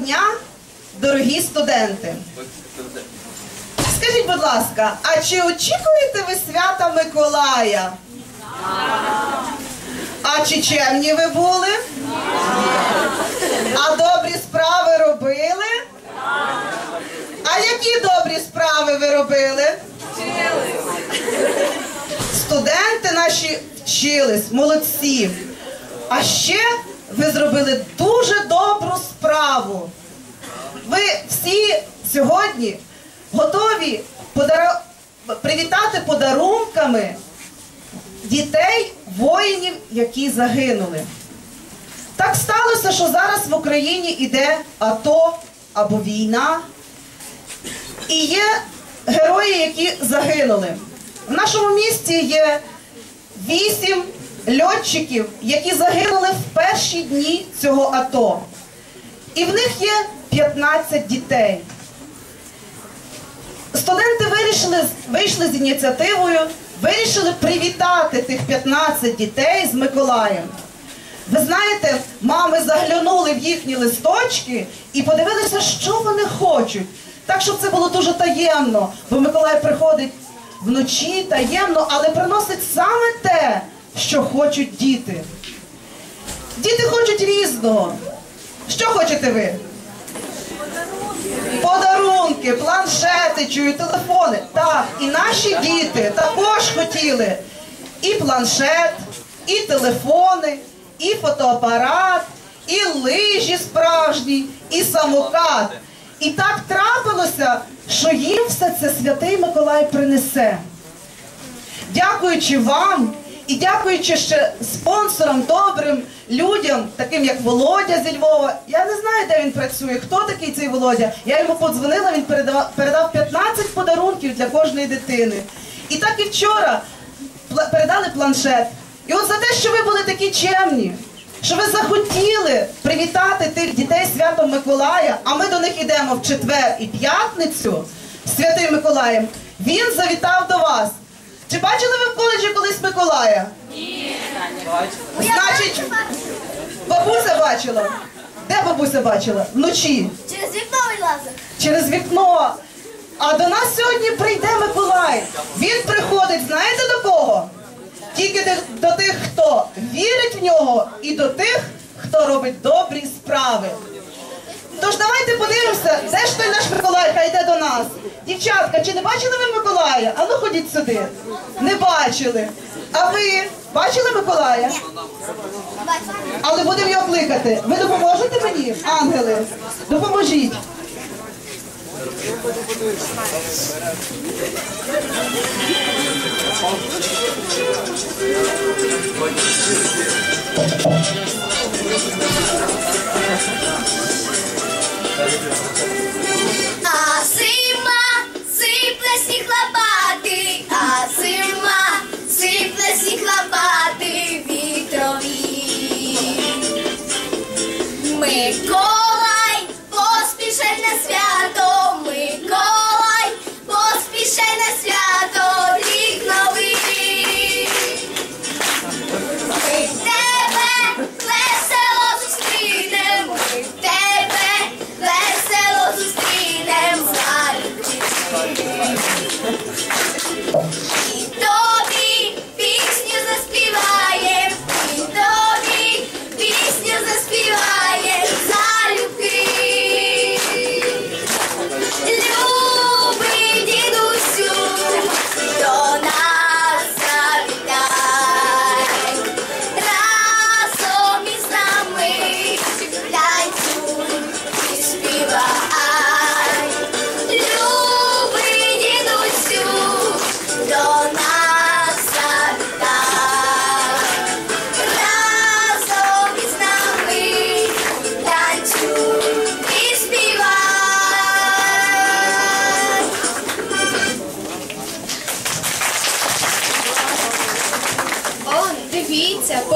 дня, дорогі студенти. Скажіть, будь ласка, а чи очікуєте ви свята Миколая? А чи чемні ви були? А добрі справи робили? А які добрі справи ви робили? Студенти наші вчились, молодці. А ще ви зробили дуже добру справу. Ви всі сьогодні готові подара... привітати подарунками дітей, воїнів, які загинули. Так сталося, що зараз в Україні йде АТО або війна, і є герої, які загинули. В нашому місті є вісім льотчиків, які загинули в перші дні цього АТО. І в них є 15 дітей. Студенти вирішили, вийшли з ініціативою, вирішили привітати тих 15 дітей з Миколаєм. Ви знаєте, мами заглянули в їхні листочки і подивилися, що вони хочуть. Так, щоб це було дуже таємно, бо Миколай приходить вночі таємно, але приносить саме те, що хочуть діти. Діти хочуть різного. Що хочете ви? Подарунки, планшети, чую, телефони. Так, і наші діти також хотіли і планшет, і телефони, і фотоапарат, і лижі справжні, і самокат. І так трапилося, що їм все це святий Миколай принесе. Дякуючи вам і дякуючи ще спонсорам, добрим людям, таким як Володя зі Львова. Я не знаю, де він працює, хто такий цей Володя. Я йому подзвонила, він передав, передав 15 подарунків для кожної дитини. І так і вчора передали планшет. І от за те, що ви були такі чемні, що ви захотіли привітати тих дітей святом Миколая, а ми до них йдемо в четвер і п'ятницю святим Миколаєм, він завітав до вас. Чи бачили ви в коледжі колись Миколая? Ні. Значить, бабуся бачила. Де бабуся бачила? Вночі. Через вікно вилазить. Через вікно. А до нас сьогодні прийде Миколай. Він приходить, знаєте до кого? Тільки до- до тих, хто вірить в нього, і до тих, хто робить добрі справи. Тож давайте подивимося, де ж той наш Миколай, хай йде до нас. Дівчатка, чи не бачили ви Миколая? А ну ходіть сюди. Не бачили. А ви бачили Миколая? Але будемо його кликати. Ви допоможете мені, ангели? Допоможіть.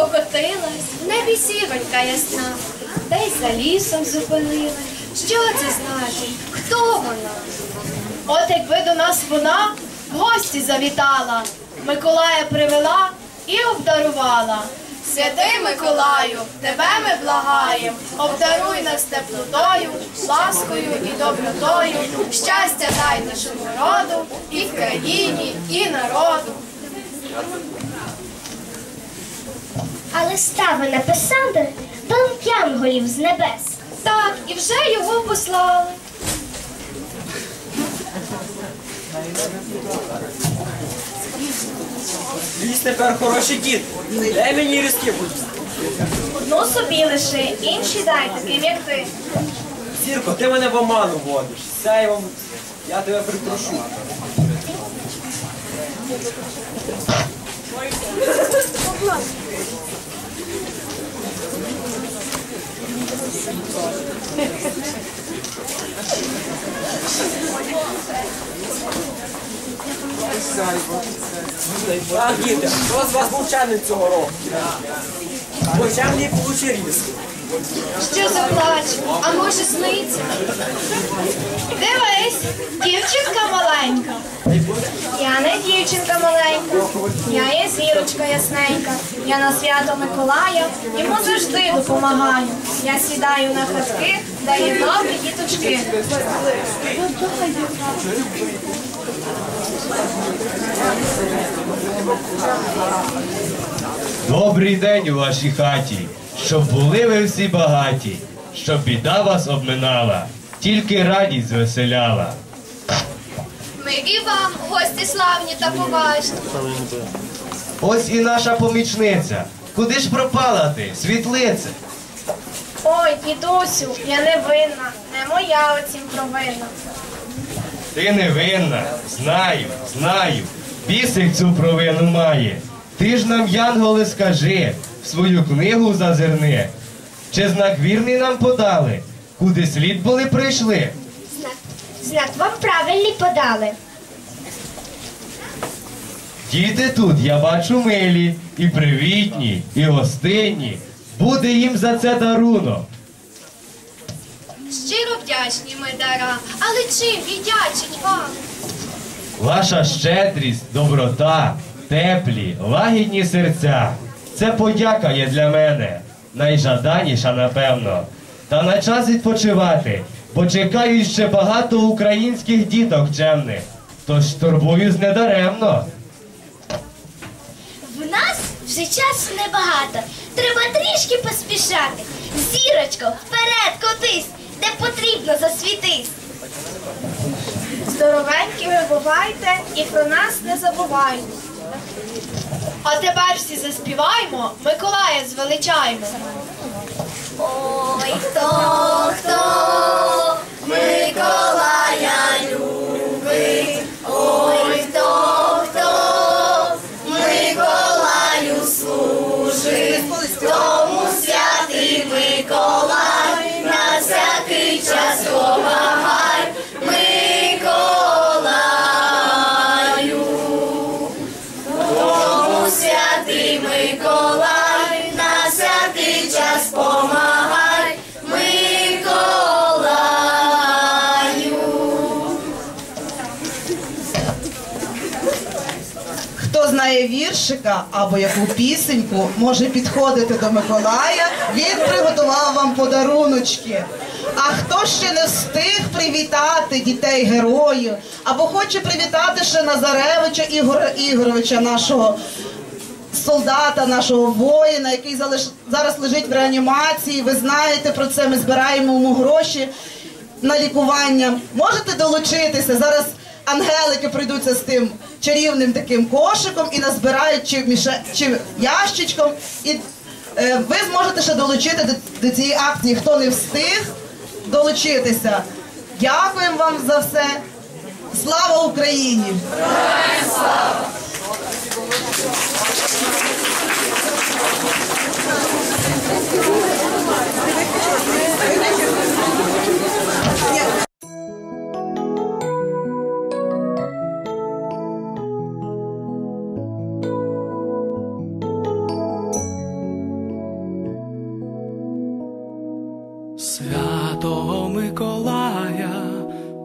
Покотилась, в небі сіронька ясна, десь за лісом зупинилась. Що це значить? Хто вона? От якби до нас вона в гості завітала, Миколая привела і обдарувала. Святий Миколаю, тебе ми благаєм, обдаруй нас теплотою, ласкою і добротою, щастя дай нашому роду, і в країні, і народу. А листа ви написали до янголів з небес. Так, і вже його послали. Ліс тепер хороший дід. Дай мені різки будь. Одну собі лише, інші дай таким, як ти. Зірко, ти мене в оману водиш. Сяйвом. Я тебе припрошу. Так, діти, хто з вас був вчений цього року? Бо чемний получи різки. Що за плач? А може сниться? Дивись, дівчинка маленька. Я не дівчинка маленька, я є зірочка ясненька. Я на свято Миколая йому завжди допомагаю. Я сідаю на хатки, є добрі діточки. Добрий день у вашій хаті, щоб були ви всі багаті, щоб біда вас обминала, тільки радість звеселяла. Ми і вам, гості славні та поважні. Ось і наша помічниця. Куди ж пропала ти, світлице? Ой, дідусю, я не винна, не моя оцім провина. Ти невинна, знаю, знаю. Бісик цю провину має. Ти ж нам, Янголе, скажи, в свою книгу зазирни. Чи знак вірний нам подали? Куди слід були прийшли? Знак, знак вам правильний подали. Діти тут, я бачу милі, і привітні, і гостинні. Буде їм за це дарунок. Щиро вдячні ми дарам, але чим віддячить вам? Ваша щедрість, доброта, теплі, лагідні серця. Це подяка є для мене, найжаданіша, напевно. Та на час відпочивати, бо чекають ще багато українських діток чемних. Тож турбуюсь недаремно. В нас вже часу небагато. Треба трішки поспішати. Зірочко, вперед кудись, де потрібно засвітись. Здоровенькі ви бувайте і про нас не забувайте. А тепер всі заспіваємо, Миколая звеличаємо. Ой, хто, хто? Миколая любить, ой, хто, хто? Миколаю служить, тому святий Миколай на всякий час помагай знає віршика або яку пісеньку, може підходити до Миколая. Він приготував вам подаруночки. А хто ще не встиг привітати дітей героїв, або хоче привітати ще Назаревича Ігора Ігоровича, нашого солдата, нашого воїна, який зараз лежить в реанімації. Ви знаєте про це. Ми збираємо йому гроші на лікування. Можете долучитися зараз. Ангелики прийдуться з тим чарівним таким кошиком і назбирають чи, міше... чи ящичком. І е, ви зможете ще долучити до, до цієї акції, хто не встиг долучитися. Дякуємо вам за все. Слава Україні! Святого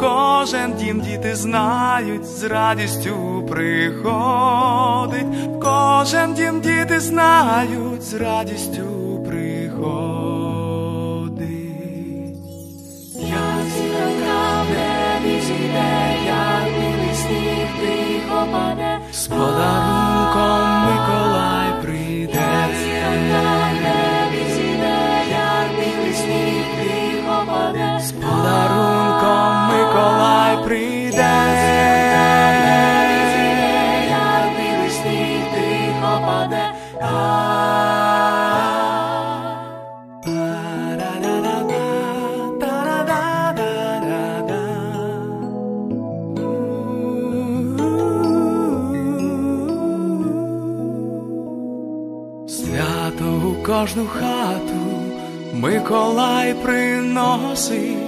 кожен дім діти знають, з радістю приходить, в кожен дім діти знають, з радістю приходить. Як зіронька в небі зійде, як білий сніг тихо паде, З подарунком Миколай прийде. як зіронька в небі як білий сніг тихо паде, З подарунком Миколай прийде. як білий тихо паде. Свято у кожну хату Миколай приносить,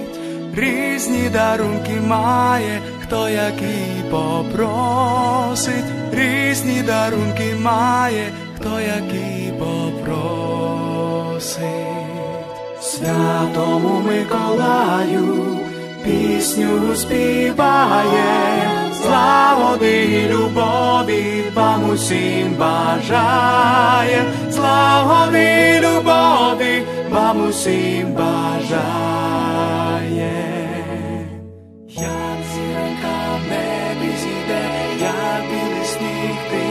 різні дарунки має, хто який попросить, різні дарунки має, хто який попросить. Святому Миколаю пісню співає, славоди і любові вам усім бажає, славоди і любові vamos embajaye Jāsirā kā mēbis ideja, jāpilis nīktī